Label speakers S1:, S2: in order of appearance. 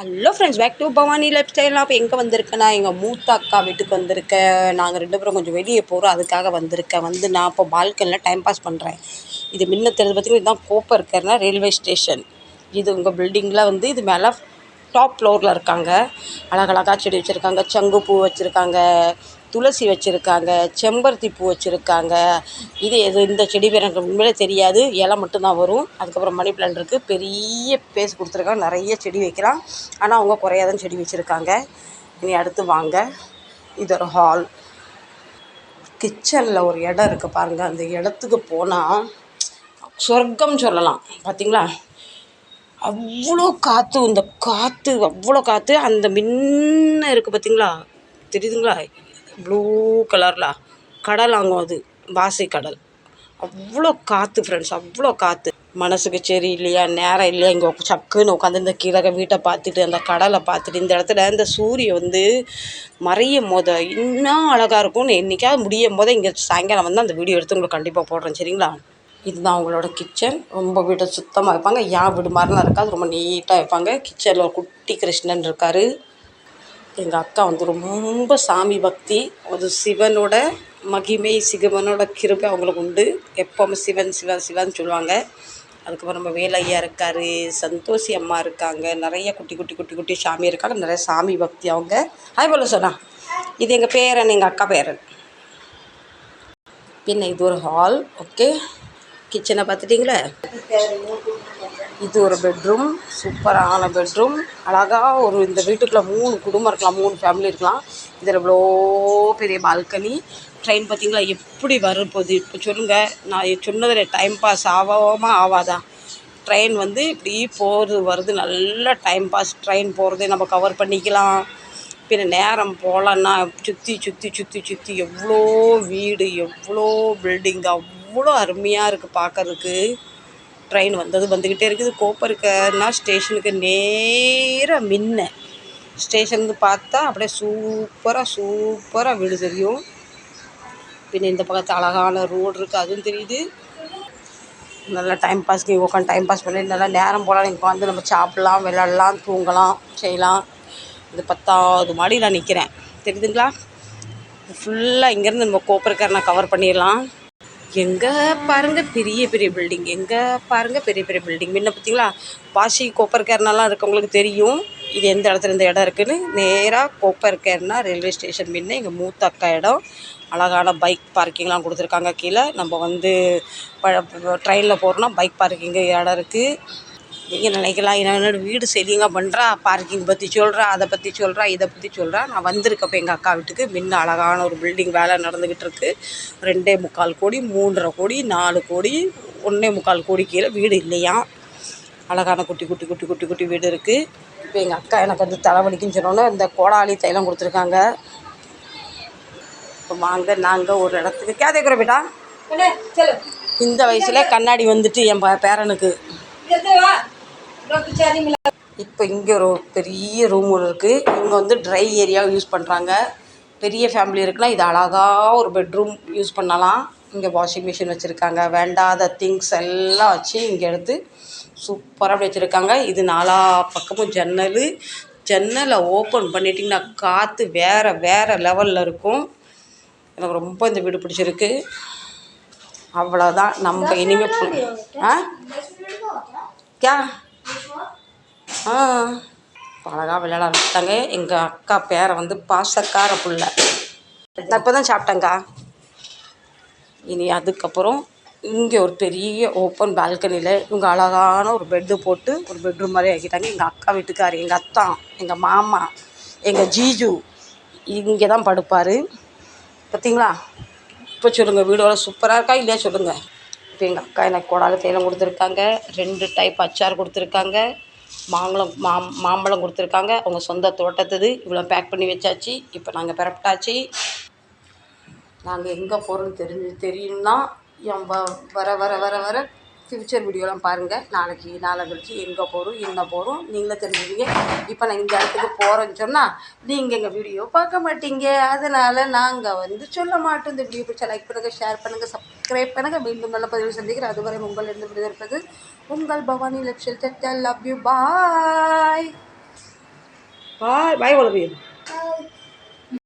S1: Hello friends back to Bhavani lifestyle நான் இப்போ எங்கே வந்திருக்கேன்னா எங்கள் மூத்த அக்கா வீட்டுக்கு வந்திருக்கேன். நாங்கள் ரெண்டு பேரும் கொஞ்சம் வெளியே போகிறோம் அதுக்காக வந்திருக்கேன். வந்து நான் இப்போ பால்கனியில் டைம் பாஸ் பண்ணுறேன் இது முன்ன தெரிஞ்சு பார்த்தீங்கன்னா இதுதான் கோப்பை இருக்கிறனா ரயில்வே ஸ்டேஷன் இது உங்கள் பில்டிங்கில் வந்து இது மேலே டாப் ஃப்ளோரில் இருக்காங்க. அழகழகா செடி வச்சுருக்காங்க. சங்குப்பூ வச்சுருக்காங்க. துளசி வச்சுருக்காங்க செம்பருத்தி பூ வச்சுருக்காங்க. இது எது இந்த செடி பேர் எனக்கு உண்மையிலே தெரியாது. இலை மட்டும்தான் வரும். அதுக்கப்புறம் மணி பிளான்ட் இருக்குது பெரிய பேஸ் கொடுத்துருக்காங்க. நிறைய செடி வைக்கலாம். ஆனால் அவங்க குறையாதான் செடி வச்சுருக்காங்க. இனி அடுத்து வாங்க. இது ஒரு ஹால் கிச்சனில் ஒரு இடம் இருக்குது பாருங்கள் அந்த இடத்துக்கு போனால் சொர்க்கம் சொல்லலாம். பார்த்தீங்களா அவ்வளோ காற்று இந்த காற்று அவ்வளோ காற்று அந்த மின்ன இருக்குது பார்த்தீங்களா தெரியுதுங்களா? ப்ளூ கலரில் கடல் அங்கே அது பாசி கடல். அவ்வளோ காற்று ஃப்ரெண்ட்ஸ் அவ்வளோ காற்று மனசுக்கு சரி இல்லையா நேரம் இல்லையா இங்கே சக்குன்னு உட்காந்து இந்த கீழக வீட்டை பார்த்துட்டு அந்த கடலை பார்த்துட்டு இந்த இடத்துல இந்த சூரியன் வந்து மறையும் போது இன்னும் அழகாக இருக்கும்னு என்றைக்காவது முடியும் போதே இங்கே சாயங்காலம் வந்து அந்த வீடியோ எடுத்து உங்களுக்கு கண்டிப்பாக போடுறேன் சரிங்களா? இதுதான் அவங்களோட கிச்சன் ரொம்ப வீட்டை சுத்தமாக வைப்பாங்க. ஏன் வீடு மாதிரிலாம் இருக்காது. ரொம்ப நீட்டாக வைப்பாங்க. கிச்சனில் ஒரு குட்டி கிருஷ்ணன் இருக்கார். எங்கள் அக்கா வந்து ரொம்ப சாமி பக்தி. அது சிவனோட மகிமை சிவனோட கிருபை அவங்களுக்கு உண்டு. எப்போவுமே சிவன் சிவன் சிவன் சொல்லுவாங்க. அதுக்கப்புறம் நம்ம வேலையா இருக்கார் சந்தோஷி அம்மா இருக்காங்க நிறைய குட்டி குட்டி குட்டி குட்டி சாமி இருக்காங்க நிறைய சாமி பக்தி அவங்க. ஹாய் போல சொன்னா இது எங்கள் பேரன் எங்கள் அக்கா பேரன். பின்ன இது ஒரு ஹால் ஓகே கிச்சனை பார்த்துட்டிங்களே? இது ஒரு பெட்ரூம் சூப்பரான பெட்ரூம் அழகாக ஒரு இந்த வீட்டுக்குள்ளே மூணு குடும்பம் இருக்கலாம் மூணு ஃபேமிலி இருக்கலாம். இதில் இவ்வளோ பெரிய பால்கனி ட்ரெயின் பார்த்தீங்களா எப்படி வரப்போகுது? இப்போ சொல்லுங்கள் நான் சொன்னதில் டைம் பாஸ் ஆகாமா ஆகாதா? ட்ரெயின் வந்து இப்படி போகிறது வருது நல்ல டைம் பாஸ் ட்ரெயின் போகிறதே நம்ம கவர் பண்ணிக்கலாம். பின்ன நேரம் போகலன்னா சுற்றி சுற்றி சுற்றி சுற்றி எவ்வளோ வீடு எவ்வளோ பில்டிங் அவ்வளோ அருமையாக இருக்குது பார்க்கறதுக்கு ட்ரெயின் வந்தது வந்துக்கிட்டே இருக்குது. கோப்பருக்கன்னா ஸ்டேஷனுக்கு நேராக மின்ன. ஸ்டேஷன் பார்த்தா அப்படியே சூப்பராக சூப்பராக வீடு தெரியும். பின்ன இந்த பக்கத்து அழகான ரோடு இருக்குது அதுவும் தெரியுது. நல்லா டைம் பாஸ்க்கு உட்காந்து டைம் பாஸ் பண்ணி நல்லா நேரம் போகலாம் நீங்கள் வந்து நம்ம சாப்பிட்லாம் விளாட்லாம் தூங்கலாம் செய்யலாம். இது பத்தாவது மாடியில் நிற்கிறேன் தெரியுதுங்களா? ஃபுல்லாக இங்கேருந்து நம்ம கோப்பருக்காரனை கவர் பண்ணிடலாம். எங்கே பாருங்கள் பெரிய பெரிய பில்டிங் எங்கே பாருங்கள் பெரிய பெரிய பில்டிங் முன்ன பார்த்தீங்களா? கோப்பர் கோப்பர்கேர்னெல்லாம் இருக்கவங்களுக்கு தெரியும். இது எந்த இடத்துல இந்த இடம் இருக்குதுன்னு நேராக கோப்பர்கேர்னா ரயில்வே ஸ்டேஷன் முன்ன எங்கள் மூத்த அக்கா இடம். அழகான பைக் பார்க்கிங்லாம் கொடுத்துருக்காங்க கீழே. நம்ம வந்து ட்ரெயினில் போகிறோன்னா பைக் பார்க்கிங்கு இடம் இருக்குது நீங்கள் நினைக்கலாம்? என்னோட வீடு சரிங்க பண்ணுறா பார்க்கிங் பற்றி சொல்கிறா அதை பற்றி சொல்கிறா இதை பற்றி சொல்கிறா நான் வந்திருக்கேன் இப்போ எங்கள் அக்கா வீட்டுக்கு முன்ன அழகான ஒரு பில்டிங் வேலை நடந்துக்கிட்டு இருக்குது ரெண்டே முக்கால் கோடி மூன்றரை கோடி நாலு கோடி ஒன்றே முக்கால் கோடி கீழே வீடு இல்லையா? அழகான குட்டி குட்டி குட்டி குட்டி குட்டி வீடு இருக்குது இப்போ எங்கள் அக்கா எனக்கு வந்து தலைவலிக்குன்னு சொன்னோன்னே இந்த கோடாலி தைலம் கொடுத்துருக்காங்க. இப்போ வாங்க நாங்கள் ஒரு இடத்துக்கு. கேதேக்குற பேட்டா இந்த வயசுல கண்ணாடி வந்துட்டு என் ப- பேரனுக்கு இப்போ இங்கே ஒரு பெரிய ரூம் ஒன்று இருக்குது இவங்க வந்து ட்ரை ஏரியா யூஸ் பண்ணுறாங்க பெரிய ஃபேமிலி இருக்குன்னா இது அழகாக ஒரு பெட்ரூம் யூஸ் பண்ணலாம். இங்கே வாஷிங் மிஷின் வச்சுருக்காங்க. வேண்டாத திங்ஸ் எல்லாம் வச்சு இங்கே எடுத்து சூப்பராக அப்படி வச்சுருக்காங்க. இது நாலா பக்கமும் ஜன்னல். ஜன்னலை ஓப்பன் பண்ணிட்டிங்கன்னா காற்று வேறு வேறு லெவலில் இருக்கும். எனக்கு ரொம்ப இந்த வீடு பிடிச்சிருக்கு. அவ்வளோதான் நம்ம இனிமேல் ஆ? क्या ஆ அழகாக விளையாட ஆரம்பிச்சிட்டாங்க எங்கள் அக்கா பேரை வந்து பாசக்கார புள்ள. நான் இப்போ தான் சாப்பிட்டேங்க்கா இனி அதுக்கப்புறம் இங்கே ஒரு பெரிய ஓப்பன் பால்கனியில் இவங்க அழகான ஒரு பெட்டு போட்டு ஒரு பெட்ரூம் மாதிரி ஆக்கிட்டாங்க. எங்கள் அக்கா வீட்டுக்கார் எங்கள் அத்தான் எங்கள் மாமா எங்கள் ஜீஜு இங்கே தான் படுப்பார். பார்த்தீங்களா இப்போ சொல்லுங்கள் வீடோட சூப்பராக இருக்கா இல்லையா சொல்லுங்கள் இப்போ எங்கள் அக்கா எனக்கு கொடால தைலம் கொடுத்துருக்காங்க. ரெண்டு டைப் அச்சார் கொடுத்துருக்காங்க. மாம்பழம் மா மாம்பழம் கொடுத்துருக்காங்க. அவங்க சொந்த தோட்டத்துது. இவ்வளோ பேக் பண்ணி வச்சாச்சு. இப்போ நாங்கள் பிறப்பிட்டாச்சு. நாங்கள் எங்கே போகிறோன்னு தெரிஞ்சு தெரியும்னா என் வ வர வர வர வர ஃப்யூச்சர் வீடியோலாம் பாருங்கள் நாளைக்கு நாளை கழிச்சு எங்கே போகிறோம் என்ன போகிறோம் நீங்களே தெரிஞ்சுப்பீங்க இப்போ நான் இந்த இடத்துக்கு போகிறேன்னு சொன்னால் நீங்கள் எங்கள் வீடியோ பார்க்க மாட்டீங்க. அதனால் நாங்கள் வந்து சொல்ல மாட்டோம். இந்த வீடியோ பிடிச்சா லைக் பண்ணுங்கள் ஷேர் பண்ணுங்கள் சப்ஸ்கிரைப் பண்ணுங்கள் மீண்டும் நல்ல பதிவு சந்திக்கிறேன். அதுவரை உங்களிடம் விடுதற்பது உங்கள் பவானி லட்சல் தட்டல் love you bye bye bye உழப்பிடு